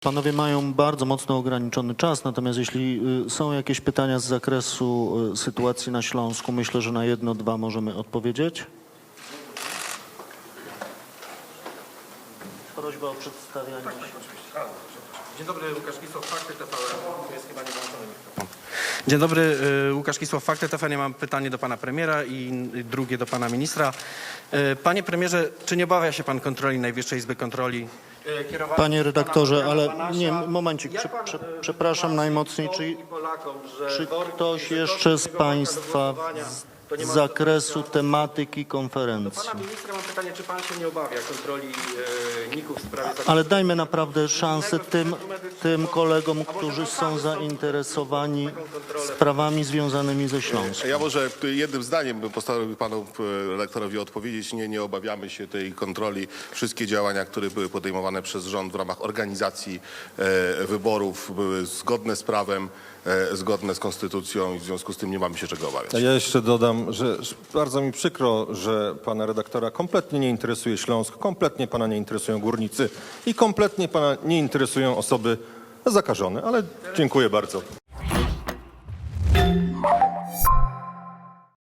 Panowie mają bardzo mocno ograniczony czas, natomiast jeśli y, są jakieś pytania z zakresu y, sytuacji na Śląsku, myślę, że na jedno, dwa możemy odpowiedzieć. Prośba o przedstawianie. Dzień dobry, Łukasz Kisłow, Fakty TVN. Jest chyba niełączony mikrofon. Dzień dobry, y, Łukasz Kisłow, Fakty TVN. Ja mam pytanie do pana premiera i drugie do pana ministra. Y, Panie premierze, czy nie obawia się pan kontroli Najwyższej Izby Kontroli? y, kierowanej Panie redaktorze, ale nie, momencik, prze, prze, przepraszam najmocniej, czy, czy ktoś jeszcze z do Państwa z zakresu tematyki Do konferencji? pana ministra mam pytanie, czy pan się nie obawia kontroli y, NIK-u w sprawie Ale dajmy naprawdę szansę tym, tym kolegom, którzy są zainteresowani sprawami związanymi ze Śląskiem. Ja może jednym zdaniem bym postanowił panu e, redaktorowi odpowiedzieć. Nie, nie obawiamy się tej kontroli. Wszystkie działania, które były podejmowane przez rząd w ramach organizacji e, wyborów były zgodne z prawem, e, zgodne z konstytucją i w związku z tym nie mamy się czego obawiać. Ja jeszcze dodam, że bardzo mi przykro, że pana redaktora kompletnie nie interesuje Śląsk, kompletnie pana nie interesują górnicy i kompletnie pana nie interesują osoby zakażone, ale dziękuję bardzo.